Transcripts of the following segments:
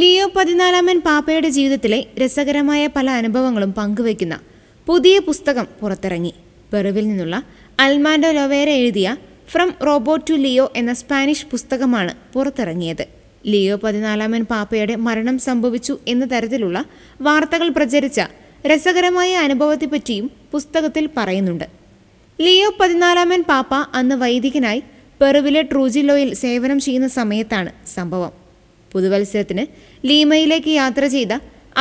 Leo പതിനാലാമൻ പാപ്പയുടെ ജീവിതത്തിലെ രസകരമായ പല അനുഭവങ്ങളും പങ്കുവയ്ക്കുന്ന പുതിയ പുസ്തകം പുറത്തിറങ്ങി. പെറുവിൽ നിന്നുള്ള അൽമാൻഡോ ലൊവേര എഴുതിയ ഫ്രം റോബോട്ട് ടു ലിയോ എന്ന സ്പാനിഷ് പുസ്തകമാണ് പുറത്തിറങ്ങിയത്. ലിയോ പതിനാലാമൻ പാപ്പയുടെ മരണം സംഭവിച്ചു എന്ന തരത്തിലുള്ള വാർത്തകൾ പ്രചരിച്ച രസകരമായ അനുഭവത്തെപ്പറ്റിയും പുസ്തകത്തിൽ പറയുന്നുണ്ട്. ലിയോ പതിനാലാമൻ പാപ്പ അന്ന് വൈദികനായി പെറുവിലെ ട്രൂജിലോയിൽ സേവനം ചെയ്യുന്ന സമയത്താണ് സംഭവം. പുതുവത്സരത്തിന് ലീമയിലേക്ക് യാത്ര ചെയ്ത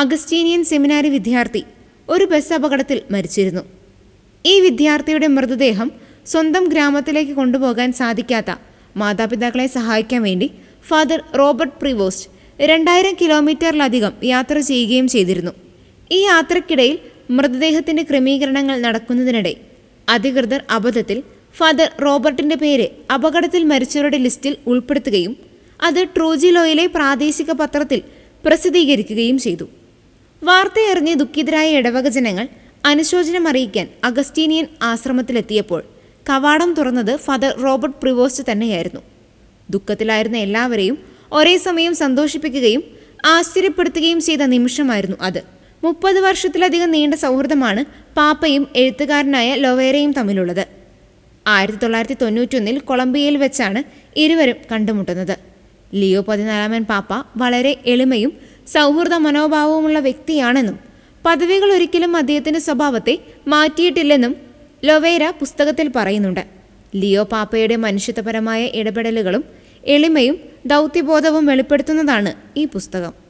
അഗസ്റ്റീനിയൻ സെമിനാരി വിദ്യാർത്ഥി ഒരു ബസ് അപകടത്തിൽ മരിച്ചിരുന്നു. ഈ വിദ്യാർത്ഥിയുടെ മൃതദേഹം സ്വന്തം ഗ്രാമത്തിലേക്ക് കൊണ്ടുപോകാൻ സാധിക്കാത്ത മാതാപിതാക്കളെ സഹായിക്കാൻ വേണ്ടി ഫാദർ റോബർട്ട് പ്രിവോസ്റ്റ് രണ്ടായിരം കിലോമീറ്ററിലധികം യാത്ര ചെയ്യുകയും ചെയ്തിരുന്നു. ഈ യാത്രക്കിടയിൽ മൃതദേഹത്തിന്റെ ക്രമീകരണങ്ങൾ നടക്കുന്നതിനിടെ അധികൃതർ അബദ്ധത്തിൽ ഫാദർ റോബർട്ടിന്റെ പേര് അപകടത്തിൽ മരിച്ചവരുടെ ലിസ്റ്റിൽ ഉൾപ്പെടുത്തുകയും അത് ട്രൂജിലോയിലെ പ്രാദേശിക പത്രത്തിൽ പ്രസിദ്ധീകരിക്കുകയും ചെയ്തു. വാർത്തയറിഞ്ഞ് ദുഃഖിതരായ ഇടവക ജനങ്ങൾ അനുശോചനം അറിയിക്കാൻ അഗസ്റ്റീനിയൻ ആശ്രമത്തിലെത്തിയപ്പോൾ കവാടം തുറന്നത് ഫാദർ റോബർട്ട് പ്രിവോസ്റ്റ് തന്നെയായിരുന്നു. ദുഃഖത്തിലായിരുന്ന എല്ലാവരെയും ഒരേ സമയം സന്തോഷിപ്പിക്കുകയും ആശ്ചര്യപ്പെടുത്തുകയും ചെയ്ത നിമിഷമായിരുന്നു അത്. മുപ്പത് വർഷത്തിലധികം നീണ്ട സൗഹൃദമാണ് പാപ്പയും എഴുത്തുകാരനായ ലൊവേരയും തമ്മിലുള്ളത്. ആയിരത്തി തൊള്ളായിരത്തി തൊണ്ണൂറ്റൊന്നിൽ കൊളംബിയയിൽ വെച്ചാണ് ഇരുവരും കണ്ടുമുട്ടുന്നത്. ലിയോ പതിനാലാമൻ പാപ്പ വളരെ എളിമയും സൗഹൃദ മനോഭാവവുമുള്ള വ്യക്തിയാണെന്നും പദവികൾ ഒരിക്കലും അദ്ദേഹത്തിന്റെ സ്വഭാവത്തെ മാറ്റിയിട്ടില്ലെന്നും ലൊവേര പുസ്തകത്തിൽ പറയുന്നുണ്ട്. ലിയോ പാപ്പയുടെ മനുഷ്യത്വപരമായ ഇടപെടലുകളും എളിമയും ദൗത്യബോധവും വെളിപ്പെടുത്തുന്നതാണ് ഈ പുസ്തകം.